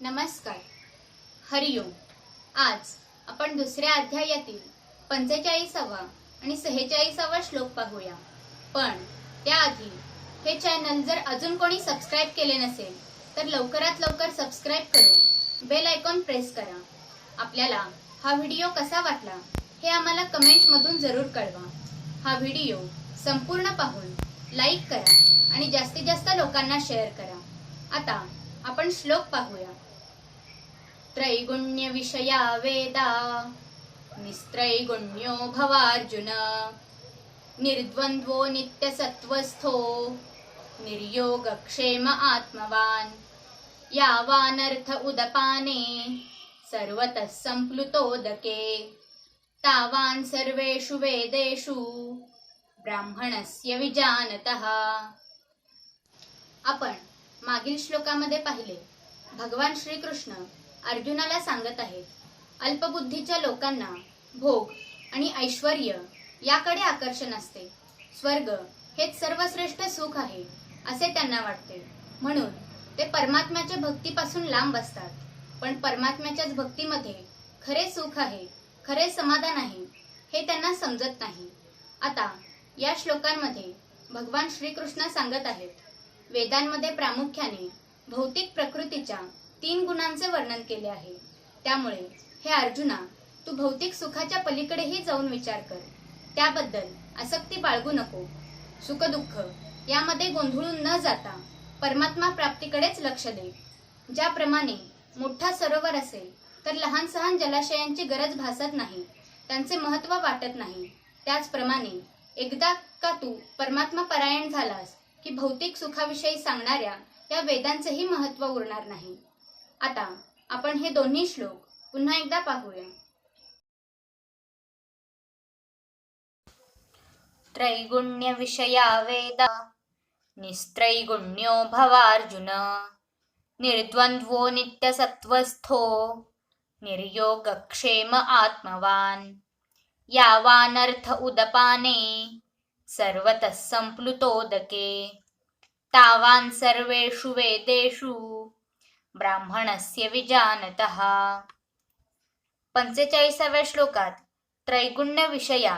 नमस्कार. हरिओम आज आपण दुसऱ्या अध्यायातील पंचेचाळीसावा आणि सेहेचाळीसावा श्लोक पाहूया. पण त्याआधी हे चॅनल जर अजून कोणी सबस्क्राईब केले नसेल तर लवकरात लवकर सबस्क्राईब करून बेल आयकॉन प्रेस करा. आपल्याला हा व्हिडिओ कसा वाटला हे आम्हाला कमेंटमधून जरूर कळवा. हा व्हिडिओ संपूर्ण पाहून लाईक करा आणि जास्तीत जास्त लोकांना शेअर करा. आता आपण श्लोक पाहूया. त्रैगुण्य विषया वेदा निस्त्रैगुण्यो भवार्जुन। निर्द्वन्द्वो नित्यसत्वस्थो निर्योगक्षेम आत्मवान्। यावानर्थ उदपाने सर्वतः संप्लुतोदके। तावान् सर्वेषु वेदेषु ब्राह्मणस्य विजानतः। आपण मागील श्लोकामध्ये पाहिले भगवान श्रीकृष्ण अर्जुनाला सांगत आहेत अल्पबुद्धीच्या लोकांना भोग आणि ऐश्वर याकडे आकर्षण असते. स्वर्ग हेच सर्वश्रेष्ठ सुख आहे असे त्यांना वाटते. म्हणून ते परमात्म्याच्या भक्तीपासून लांब असतात. पण परमात्म्याच्याच भक्तीमध्ये खरे सुख आहे खरे समाधान आहे हे त्यांना समजत नाही. आता या श्लोकांमध्ये भगवान श्रीकृष्ण सांगत आहेत वेदांमध्ये प्रामुख्याने भौतिक प्रकृतीच्या तीन गुणांचे वर्णन केले आहे. त्यामुळे हे अर्जुना तू भौतिक सुखाच्या पलीकडेही जाऊन विचार कर. त्याबद्दल आसक्ती बाळगू नको. सुखदुःख यामध्ये गोंधळून न जाता परमात्मा प्राप्तीकडेच लक्ष दे. ज्याप्रमाणे मोठा सरोवर असेल तर लहान सहान जलाशयांची गरज भासत नाही त्यांचे महत्त्व वाटत नाही. त्याचप्रमाणे एकदा का तू परमात्मा परायण झालास की भौतिक सुखाविषयी सांगणाऱ्या या वेदांचेही महत्त्व उरणार नाही. आता आपण हे दोन्ही श्लोक पुन्हा एकदा पाहूया. त्रैगुण्यविषया वेदा निस्त्रैगुण्यो भवार्जुन निर्द्वन्द्वो नित्यसत्त्वस्थो निर्योगक्षेम आत्मवान् यावानर्थ उदपाने सर्वतः संप्लुतोदके तावान् सर्वेषु वेदेषु ब्राह्मणस्य विजानतः। पंचेचाळीसाव्या श्लोकात त्रैगुण्य विषया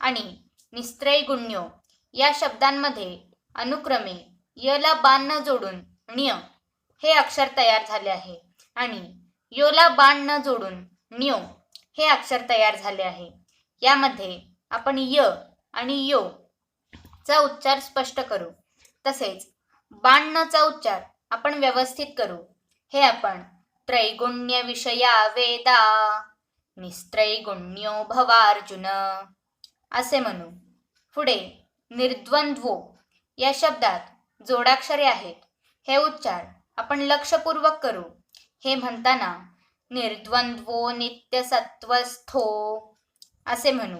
आणि निस्त्रैगुण्यो या शब्दांमध्ये अनुक्रमे यला बाण न जोडून ण्य हे अक्षर तयार झाले आहे आणि योला बाण न जोडून ण्यो हे अक्षर तयार झाले आहे. यामध्ये आपण य आणि यो चा उच्चार स्पष्ट करू. तसेच बाण न चा उच्चार आपण व्यवस्थित करू. हे आपण त्रैगुण्य विषया वेदा. निस्त्रैगुण्यो भवार्जुन. असे म्हणू. पुढे निर्द्वंद्वो या शब्दात जोडाक्षरे आहेत. हे उच्चार आपण लक्षपूर्वक करू. हे म्हणताना निर्द्वंद्वो नित्यसत्वस्थो असे म्हणू.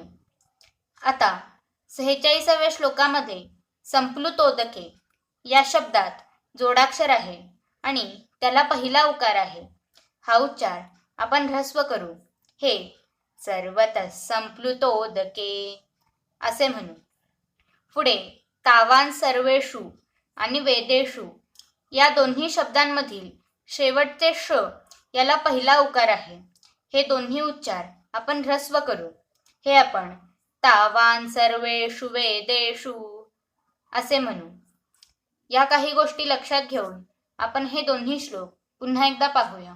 आता सेहेचाळीसाव्या श्लोकामध्ये संप्लुतोदके या शब्दात जोडाक्षर आहे. आणि त्याला पहिला उकार आहे. हा उच्चार आपण ह्रस्व करू. हे सर्वतः संप्लुतोदके. असे म्हणू. पुढे तावान सर्वेषु आणि वेदेषु या दोन्ही शब्दांमधील शेवटचे श याला पहिला उकार आहे. हे दोन्ही उच्चार आपण ह्रस्व करू. हे आपण तावान सर्वेषु वेदेषु असे म्हणू. या काही गोष्टी लक्षात घेऊन आपण हे दोन्ही श्लोक पुन्हा एकदा पाहूया.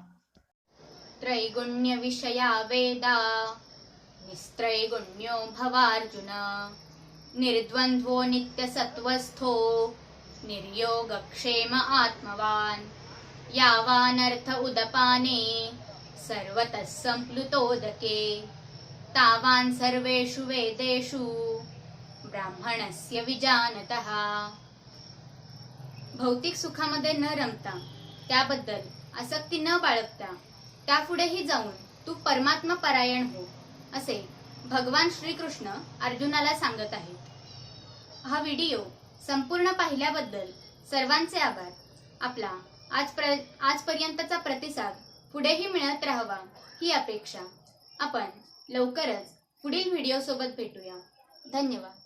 त्रैगुण्य विषया वेदा निस्त्रैगुण्यो भवार्जुन निर्द्वंद्वो नित्यसत्वस्थो निर्योगक्षेम आत्मवान् यावानर्थ उदपाने सर्वतः संप्लुतोदके तावान् सर्वेषु वेदेषु ब्राह्मणस्य विजानतः। भौतिक सुखामध्ये न रमता त्याबद्दल आसक्ती न बाळगता त्यापुढेही जाऊन तू परमात्मा परायण हो असे भगवान श्रीकृष्ण अर्जुनाला सांगत आहेत. हा व्हिडिओ संपूर्ण पाहिल्याबद्दल सर्वांचे आभार. आपला आज प्र आजपर्यंतचा प्रतिसाद पुढेही मिळत राहावा ही अपेक्षा. आपण लवकरच पुढील व्हिडिओसोबत भेटूया. धन्यवाद.